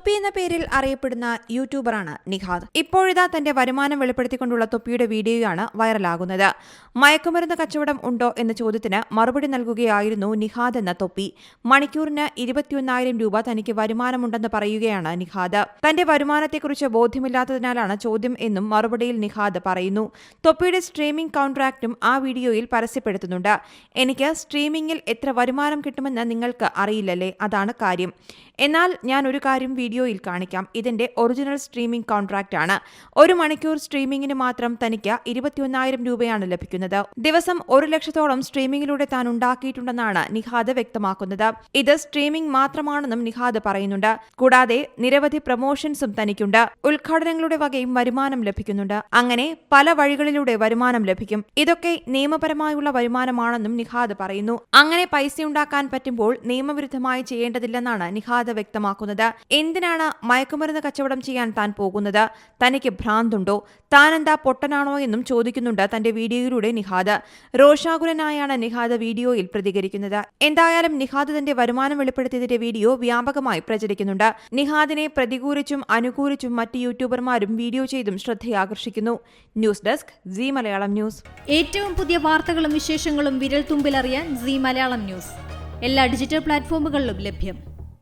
തൊപ്പി എന്ന പേരിൽ അറിയപ്പെടുന്ന യൂട്യൂബറാണ് നിഹാദ്. ഇപ്പോഴിതാ തന്റെ വരുമാനം വെളിപ്പെടുത്തിക്കൊണ്ടുള്ള തൊപ്പിയുടെ വീഡിയോയാണ് വൈറലാകുന്നത്. മയക്കുമരുന്ന് കച്ചവടം ഉണ്ടോ എന്ന ചോദ്യത്തിന് മറുപടി നൽകുകയായിരുന്നു നിഹാദ് എന്ന തൊപ്പി. മണിക്കൂറിന് ഇരുപത്തിയൊന്നായിരം രൂപ തനിക്ക് വരുമാനമുണ്ടെന്ന് പറയുകയാണ് നിഹാദ്. തന്റെ വരുമാനത്തെക്കുറിച്ച് ബോധ്യമില്ലാത്തതിനാലാണ് ചോദ്യം എന്നും മറുപടിയിൽ നിഹാദ് പറയുന്നു. തൊപ്പിയുടെ സ്ട്രീമിംഗ് കോൺട്രാക്റ്റും ആ വീഡിയോയിൽ പരസ്യപ്പെടുത്തുന്നുണ്ട്. എനിക്ക് സ്ട്രീമിംഗിൽ എത്ര വരുമാനം കിട്ടുമെന്ന് നിങ്ങൾക്ക് അറിയില്ലല്ലേ? അതാണ് കാര്യം. എന്നാൽ ഞാൻ ഒരു കാര്യം വീഡിയോയിൽ കാണിക്കാം. ഇതിന്റെ ഒറിജിനൽ സ്ട്രീമിംഗ് കോൺട്രാക്റ്റ് ആണ്. ഒരു മണിക്കൂർ സ്ട്രീമിംഗിന് മാത്രം തനിക്ക് ഇരുപത്തിയൊന്നായിരം രൂപയാണ് ലഭിക്കുന്നത്. ദിവസം ഒരു ലക്ഷത്തോളം സ്ട്രീമിംഗിലൂടെ താൻ ഉണ്ടാക്കിയിട്ടുണ്ടെന്നാണ് നിഹാദ് വ്യക്തമാക്കുന്നത്. ഇത് സ്ട്രീമിംഗ് മാത്രമാണെന്നും നിഹാദ് പറയുന്നുണ്ട്. കൂടാതെ നിരവധി പ്രൊമോഷൻസും തനിക്കുണ്ട്. ഉദ്ഘാടനങ്ങളുടെ വകയും വരുമാനം ലഭിക്കുന്നുണ്ട്. അങ്ങനെ പല വഴികളിലൂടെ വരുമാനം ലഭിക്കും. ഇതൊക്കെ നിയമപരമായുള്ള വരുമാനമാണെന്നും നിഹാദ് പറയുന്നു. അങ്ങനെ പൈസ ഉണ്ടാക്കാൻ പറ്റുമ്പോൾ നിയമവിരുദ്ധമായി ചെയ്യേണ്ടതില്ലെന്നാണ് നിഹാദ് വ്യക്തമാക്കുന്നത്. എന്തിനാണ് മയക്കുമരുന്ന് കച്ചവടം ചെയ്യാൻ താൻ പോകുന്നത്? തനിക്ക് ഭ്രാന്തുണ്ടോ? താനെന്താ പൊട്ടനാണോ എന്നും ചോദിക്കുന്നുണ്ട് തന്റെ വീഡിയോയിലൂടെ നിഹാദ്. രോഷാകുലനായാണ് നിഹാദ് വീഡിയോയിൽ പ്രതികരിക്കുന്നത്. എന്തായാലും നിഹാദ് തന്റെ വരുമാനം വെളിപ്പെടുത്തിയതിന്റെ വീഡിയോ വ്യാപകമായി പ്രചരിക്കുന്നുണ്ട്. നിഹാദിനെ പ്രതികൂലിച്ചും അനുകൂലിച്ചും മറ്റ് യൂട്യൂബർമാരും വീഡിയോ ചെയ്തും ശ്രദ്ധയാകർഷിക്കുന്നു. News desk G Malayalam news. ഏറ്റവും പുതിയ വാർത്തകളും വിശേഷങ്ങളും വിരൽ തുമ്പിലറിയാൻ സി മലയാളം ന്യൂസ്. എല്ലാ ഡിജിറ്റൽ പ്ലാറ്റ്ഫോമുകളിലും ലഭ്യം.